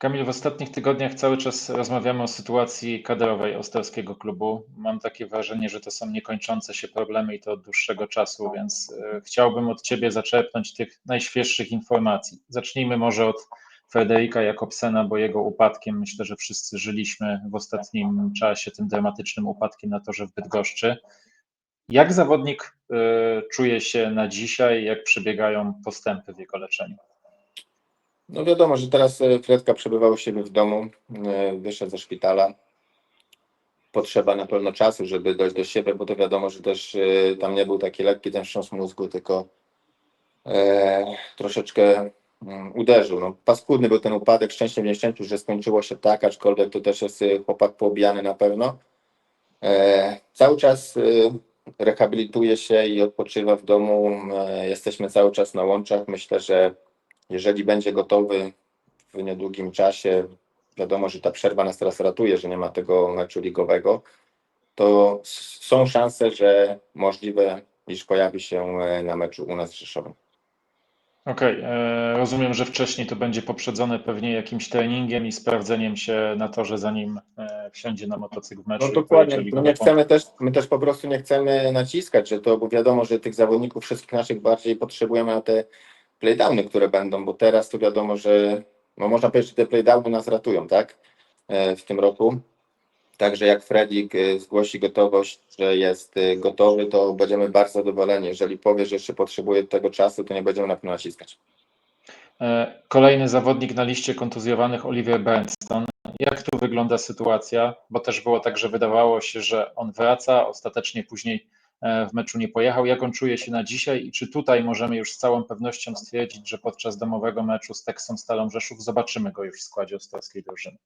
Kamil, w ostatnich tygodniach cały czas rozmawiamy o sytuacji kadrowej Ostrowskiego klubu. Mam takie wrażenie, że to są niekończące się problemy i to od dłuższego czasu, więc e, chciałbym od Ciebie zaczerpnąć tych najświeższych informacji. Zacznijmy może od Frederika Jakobsena, bo jego upadkiem myślę, że wszyscy żyliśmy w ostatnim czasie tym dramatycznym upadkiem na torze w Bydgoszczy. Jak zawodnik y, czuje się na dzisiaj, jak przebiegają postępy w jego leczeniu? No wiadomo, że teraz e, Fredka przebywał u siebie w domu, e, wyszedł ze szpitala. Potrzeba na pewno czasu, żeby dojść do siebie, bo to wiadomo, że też e, tam nie był taki lekki ten wstrząs mózgu, tylko e, troszeczkę mm, uderzył. No, paskudny był ten upadek, szczęście w nieszczęściu, że skończyło się tak, aczkolwiek to też jest chłopak poobijany na pewno. E, cały czas e, rehabilituje się i odpoczywa w domu. E, jesteśmy cały czas na łączach. Myślę, że jeżeli będzie gotowy w niedługim czasie, wiadomo, że ta przerwa nas teraz ratuje, że nie ma tego meczu ligowego, to są szanse, że możliwe, iż pojawi się na meczu u nas w Rzeszowem. Okej, okay. rozumiem, że wcześniej to będzie poprzedzone pewnie jakimś treningiem i sprawdzeniem się na torze, zanim e, wsiądzie na motocykl w meczu. No dokładnie, no nie chcemy też, my też po prostu nie chcemy naciskać, że to, bo wiadomo, że tych zawodników wszystkich naszych bardziej potrzebujemy na te playdowny, które będą, bo teraz to wiadomo, że no można powiedzieć, że te playdowny nas ratują, tak, e, w tym roku. Także jak Fredik e, zgłosi gotowość, że jest e, gotowy, to będziemy bardzo zadowoleni. Jeżeli powie, że jeszcze potrzebuje tego czasu, to nie będziemy na pewno naciskać. Kolejny zawodnik na liście kontuzjowanych, Oliver Bernstone. Jak tu wygląda sytuacja? Bo też było tak, że wydawało się, że on wraca, ostatecznie później w meczu nie pojechał. Jak on czuje się na dzisiaj i czy tutaj możemy już z całą pewnością stwierdzić, że podczas domowego meczu z Teksą Stalą Rzeszów zobaczymy go już w składzie ostrowskiej drużyny?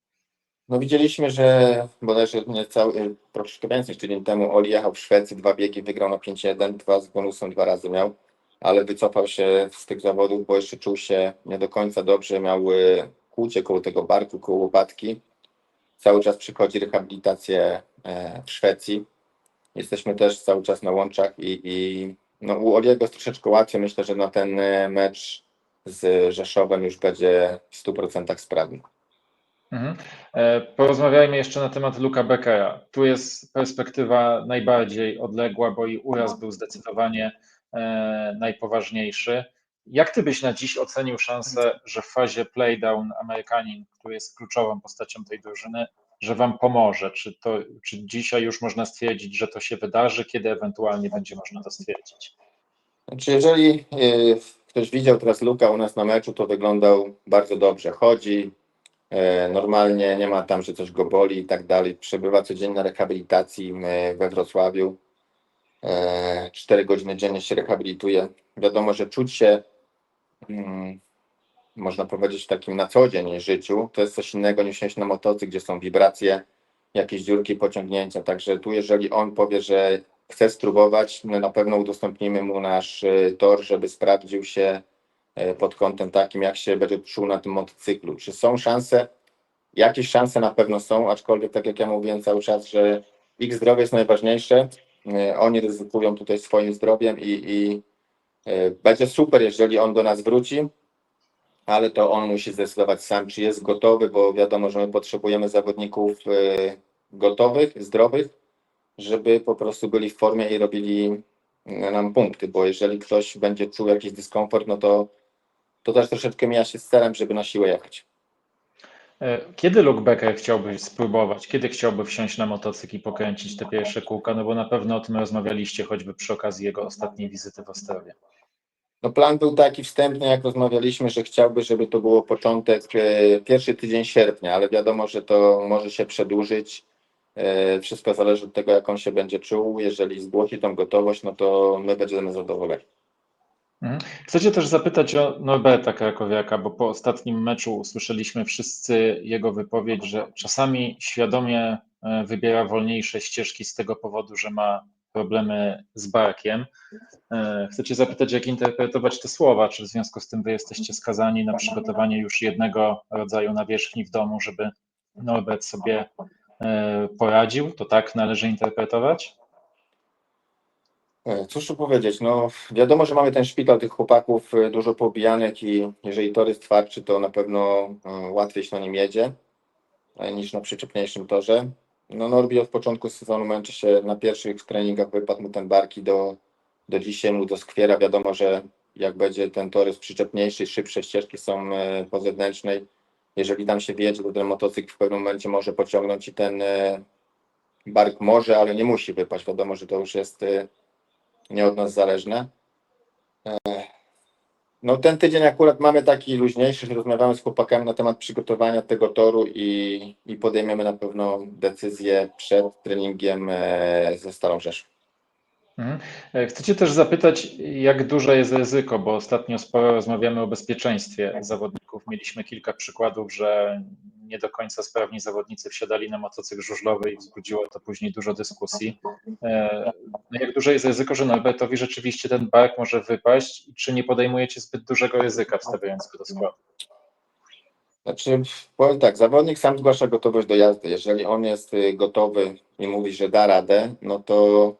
No widzieliśmy, że bodajże niecały, troszeczkę więcej tydzień temu Oli jechał w Szwecji, dwa biegi wygrał na 5-1, dwa z bonusem dwa razy miał, ale wycofał się z tych zawodów, bo jeszcze czuł się nie do końca dobrze, miał e, kłucie koło tego barku, koło łopatki. Cały czas przychodzi rehabilitację e, w Szwecji Jesteśmy też cały czas na łączach i, i no, u Oliego jest troszeczkę łatwiej. Myślę, że na ten e, mecz z Rzeszowem już będzie w 100% sprawny. Mhm. E, porozmawiajmy jeszcze na temat Luka Beckera. Tu jest perspektywa najbardziej odległa, bo i uraz był zdecydowanie e, najpoważniejszy. Jak ty byś na dziś ocenił szansę, że w fazie playdown Amerykanin, który jest kluczową postacią tej drużyny, że Wam pomoże? Czy, to, czy dzisiaj już można stwierdzić, że to się wydarzy, kiedy ewentualnie będzie można to stwierdzić? Znaczy, jeżeli y, ktoś widział teraz Luka u nas na meczu, to wyglądał bardzo dobrze. Chodzi y, normalnie, nie ma tam, że coś go boli i tak dalej. Przebywa codziennie na rehabilitacji y, we Wrocławiu. Cztery godziny dziennie się rehabilituje. Wiadomo, że czuć się mm, można powiedzieć, w takim na co dzień życiu, to jest coś innego niż jeździć na motocykl, gdzie są wibracje, jakieś dziurki, pociągnięcia. Także tu, jeżeli on powie, że chce spróbować, na pewno udostępnimy mu nasz y, tor, żeby sprawdził się y, pod kątem takim, jak się będzie czuł na tym motocyklu. Czy są szanse? Jakieś szanse na pewno są, aczkolwiek tak jak ja mówiłem cały czas, że ich zdrowie jest najważniejsze. Y, oni ryzykują tutaj swoim zdrowiem i, i będzie super, jeżeli on do nas wróci ale to on musi zdecydować sam, czy jest gotowy, bo wiadomo, że my potrzebujemy zawodników e, gotowych, zdrowych, żeby po prostu byli w formie i robili e, nam punkty, bo jeżeli ktoś będzie czuł jakiś dyskomfort, no to, to też troszeczkę mija się z celem, żeby na siłę jechać. E, kiedy Luke Becker chciałby spróbować? Kiedy chciałby wsiąść na motocykl i pokręcić te pierwsze kółka? No bo na pewno o tym rozmawialiście, choćby przy okazji jego ostatniej wizyty w Ostrowie. No plan był taki wstępny, jak rozmawialiśmy, że chciałby, żeby to było początek, e, pierwszy tydzień sierpnia, ale wiadomo, że to może się przedłużyć. E, wszystko zależy od tego, jak on się będzie czuł. Jeżeli zgłosi tą gotowość, no to my będziemy zadowoleni. Mhm. Chcecie też zapytać o Norberta Krakowiaka, bo po ostatnim meczu usłyszeliśmy wszyscy jego wypowiedź, że czasami świadomie e, wybiera wolniejsze ścieżki z tego powodu, że ma problemy z barkiem. E, chcecie zapytać, jak interpretować te słowa? Czy w związku z tym wy jesteście skazani na przygotowanie już jednego rodzaju nawierzchni w domu, żeby Norbert sobie e, poradził? To tak należy interpretować? E, Cóż tu powiedzieć, no wiadomo, że mamy ten szpital tych chłopaków dużo pobijanych i jeżeli tor jest twardszy, to na pewno łatwiej się na nim jedzie niż na przyczepniejszym torze. No Norbi od początku sezonu męczy się na pierwszych treningach, wypadł mu ten barki do, do dzisiaj mu do skwiera. Wiadomo, że jak będzie ten tor jest przyczepniejszy, szybsze ścieżki są e, po zewnętrznej, jeżeli tam się wjedzie, to ten motocykl w pewnym momencie może pociągnąć i ten e, bark może, ale nie musi wypaść. Wiadomo, że to już jest e, nie od nas zależne. No ten tydzień akurat mamy taki luźniejszy, że rozmawiamy z chłopakami na temat przygotowania tego toru i, i podejmiemy na pewno decyzję przed treningiem e, ze Stalą Rzeszów. Mhm. E, Chcę Cię też zapytać, jak duże jest ryzyko, bo ostatnio sporo rozmawiamy o bezpieczeństwie zawodników. Mieliśmy kilka przykładów, że nie do końca sprawni zawodnicy wsiadali na motocykl żużlowy i wzbudziło to później dużo dyskusji. E, no Jak duże jest ryzyko, że Norbertowi rzeczywiście ten bark może wypaść? Czy nie podejmujecie zbyt dużego ryzyka wstawiając go do składu? Znaczy, powiem tak, zawodnik sam zgłasza gotowość do jazdy. Jeżeli on jest y, gotowy i mówi, że da radę, no to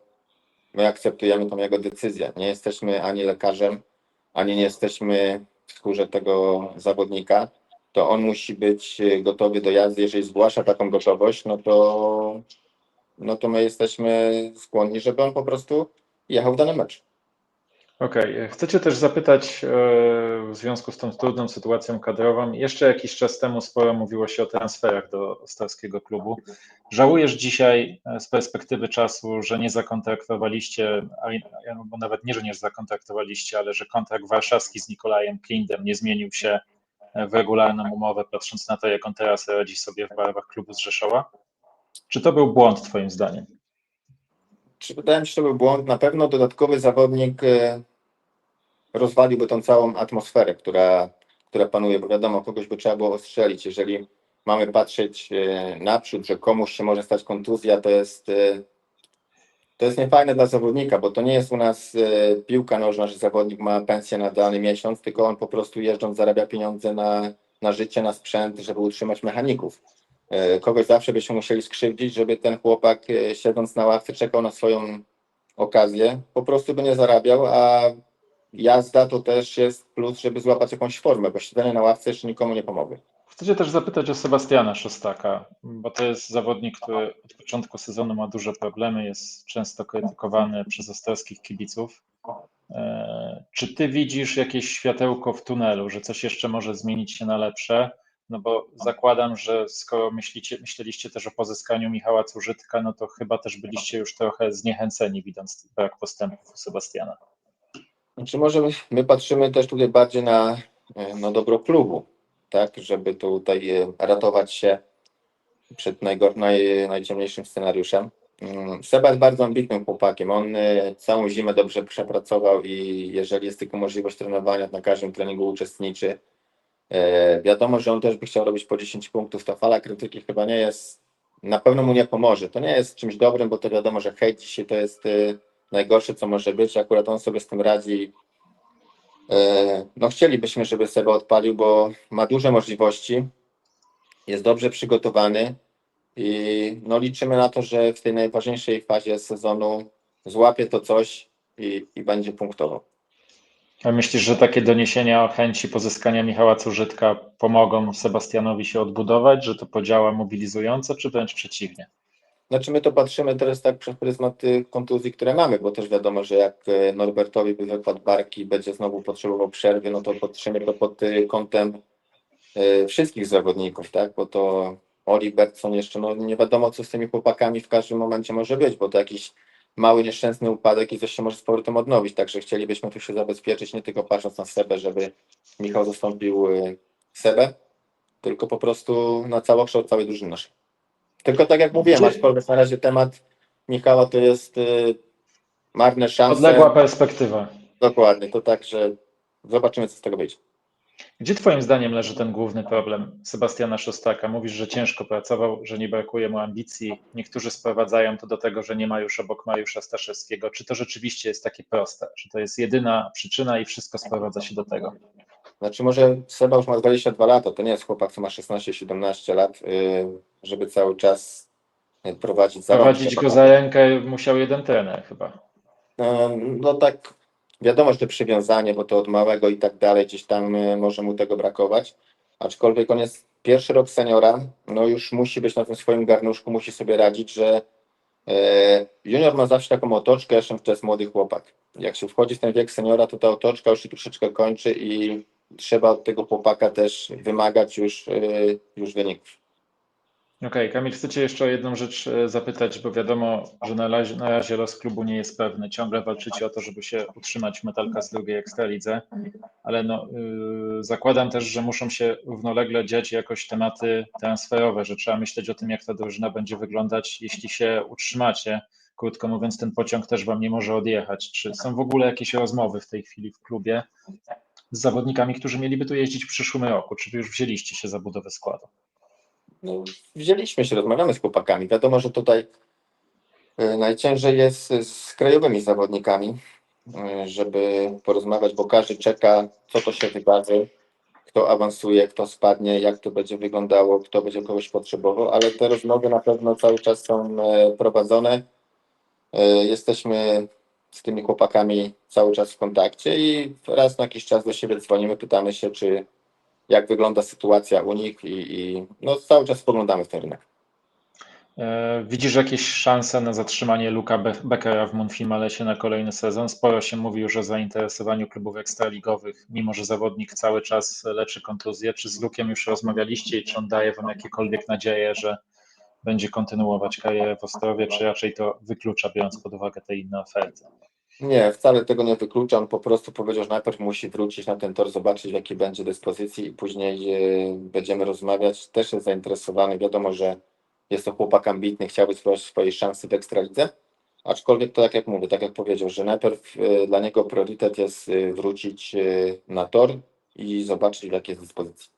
my akceptujemy tą jego decyzję. Nie jesteśmy ani lekarzem, ani nie jesteśmy w skórze tego zawodnika. To on musi być y, gotowy do jazdy. Jeżeli zgłasza taką gotowość, no to, no to my jesteśmy skłonni, żeby on po prostu jechał w dany mecz. Okej, chcę Cię też zapytać e, w związku z tą trudną sytuacją kadrową. Jeszcze jakiś czas temu sporo mówiło się o transferach do starskiego klubu. Żałujesz dzisiaj e, z perspektywy czasu, że nie zakontraktowaliście, albo nawet nie, że nie zakontraktowaliście, ale że kontrakt warszawski z Nikolajem Klindem nie zmienił się e, w regularną umowę, patrząc na to, jak on teraz radzi sobie w barwach klubu z Rzeszowa? Czy to był błąd Twoim zdaniem? Czy wydaje mi się, że to był błąd? Na pewno dodatkowy zawodnik e, rozwaliłby tą całą atmosferę, która, która panuje, bo wiadomo, kogoś by trzeba było ostrzelić. Jeżeli mamy patrzeć e, naprzód, że komuś się może stać kontuzja, to jest, e, to jest niefajne dla zawodnika, bo to nie jest u nas e, piłka nożna, że zawodnik ma pensję na dany miesiąc, tylko on po prostu jeżdżąc zarabia pieniądze na, na życie, na sprzęt, żeby utrzymać mechaników. E, Kogoś zawsze byśmy musieli skrzywdzić, żeby ten chłopak e, siedząc na ławce czekał na swoją okazję, po prostu by nie zarabiał, a jazda to też jest plus, żeby złapać jakąś formę, bo siedzenie na ławce jeszcze nikomu nie pomogło. Chcę Cię też zapytać o Sebastiana Szostaka, bo to jest zawodnik, który od początku sezonu ma duże problemy, jest często krytykowany przez ostroskich kibiców. E, Czy Ty widzisz jakieś światełko w tunelu, że coś jeszcze może zmienić się na lepsze? No bo zakładam, że skoro myślicie, myśleliście też o pozyskaniu Michała Cużytka, no to chyba też byliście już trochę zniechęceni, widząc brak postępów u Sebastiana. Znaczy może my, my patrzymy też tutaj bardziej na, e, na dobro klubu, tak, żeby tutaj e, ratować się przed najciemniejszym scenariuszem. Mm, Seba jest bardzo ambitnym chłopakiem. On e, całą zimę dobrze przepracował i jeżeli jest tylko możliwość trenowania, na każdym treningu uczestniczy. E, Wiadomo, że on też by chciał robić po 10 punktów. Ta fala krytyki chyba nie jest, na pewno mu nie pomoże. To nie jest czymś dobrym, bo to wiadomo, że hejt dzisiaj to jest najgorsze, co może być. Akurat on sobie z tym radzi. E, No chcielibyśmy, żeby Seba odpalił, bo ma duże możliwości, jest dobrze przygotowany i no liczymy na to, że w tej najważniejszej fazie sezonu złapie to coś i, i będzie punktował. A myślisz, że takie doniesienia o chęci pozyskania Michała Cużytka pomogą Sebastianowi się odbudować, że to podziała mobilizująco, czy wręcz przeciwnie? Znaczy my to patrzymy teraz tak przez pryzmat kontuzji, które mamy, bo też wiadomo, że jak e, Norbertowi by wypadł barki będzie znowu potrzebował przerwy, no to patrzymy to pod e, kątem e, wszystkich zawodników, tak? Bo to Oliverson jeszcze, no nie wiadomo co z tymi chłopakami w każdym momencie może być, bo to jakiś mały nieszczęsny upadek i coś się może z powrotem odnowić, także chcielibyśmy tu się zabezpieczyć, nie tylko patrząc na Sebę, żeby Michał zastąpił Sebę, tylko po prostu na całokształt całej drużyny naszej. Tylko tak jak mówiłem, Czy- aczkolwiek na razie temat Michała to jest y, marne szanse. Odległa perspektywa. Dokładnie, to tak, że zobaczymy, co z tego wyjdzie. Gdzie Twoim zdaniem leży ten główny problem Sebastiana Szostaka? Mówisz, że ciężko pracował, że nie brakuje mu ambicji. Niektórzy sprowadzają to do tego, że nie ma już obok Mariusza Staszewskiego. Czy to rzeczywiście jest takie proste? Czy to jest jedyna przyczyna i wszystko sprowadza się do tego? Znaczy może Seba już ma 22 lata, to nie jest chłopak, co ma 16-17 lat, y, żeby cały czas y, prowadzić zarząd. Prowadzić go za rękę musiał jeden trener chyba. E, No tak, wiadomo, że przywiązanie, bo to od małego i tak dalej, gdzieś tam e, może mu tego brakować. Aczkolwiek on jest pierwszy rok seniora, no już musi być na tym swoim garnuszku, musi sobie radzić, że e, junior ma zawsze taką otoczkę, zresztą to jest młody chłopak. Jak się wchodzi w ten wiek seniora, to ta otoczka już się troszeczkę kończy i trzeba od tego chłopaka też wymagać już, e, już wyników. Okej, Kamil, chcę Cię jeszcze o jedną rzecz e, zapytać, bo wiadomo, że na razie, na razie los klubu nie jest pewny. Ciągle walczycie o to, żeby się utrzymać w Metalka z drugiej Ekstralidze, ale no, yy, zakładam też, że muszą się równolegle dziać jakoś tematy transferowe, że trzeba myśleć o tym, jak ta drużyna będzie wyglądać, jeśli się utrzymacie. Krótko mówiąc, ten pociąg też Wam nie może odjechać. Czy są w ogóle jakieś rozmowy w tej chwili w klubie z zawodnikami, którzy mieliby tu jeździć w przyszłym roku? Czy Wy już wzięliście się za budowę składu? No, wzięliśmy się, rozmawiamy z chłopakami. Wiadomo, że tutaj e, najciężej jest z krajowymi zawodnikami, e, żeby porozmawiać, bo każdy czeka, co to się wydarzy, kto awansuje, kto spadnie, jak to będzie wyglądało, kto będzie kogoś potrzebował, ale te rozmowy na pewno cały czas są e, prowadzone. Jesteśmy z tymi chłopakami cały czas w kontakcie i raz na jakiś czas do siebie dzwonimy, pytamy się, czy jak wygląda sytuacja u nich i, i no, cały czas spoglądamy w ten rynek. E, Widzisz jakieś szanse na zatrzymanie Luka Be- Beckera w Munfimalesie na kolejny sezon? Sporo się mówi już o zainteresowaniu klubów ekstraligowych, mimo że zawodnik cały czas leczy kontuzję. Czy z Lukiem już rozmawialiście i czy on daje wam jakiekolwiek nadzieję, że będzie kontynuować karierę w Ostrowie, czy raczej to wyklucza, biorąc pod uwagę te inne oferty? Nie, wcale tego nie wykluczam. Po prostu powiedział, że najpierw musi wrócić na ten tor, zobaczyć w jakiej będzie dyspozycji i później e, będziemy rozmawiać. Też jest zainteresowany. Wiadomo, że jest to chłopak ambitny, chciałby spróbować swojej szansy w Ekstralidze. Aczkolwiek to tak jak mówię, tak jak powiedział, że najpierw e, dla niego priorytet jest e, wrócić na tor i zobaczyć w jakiej jest dyspozycji.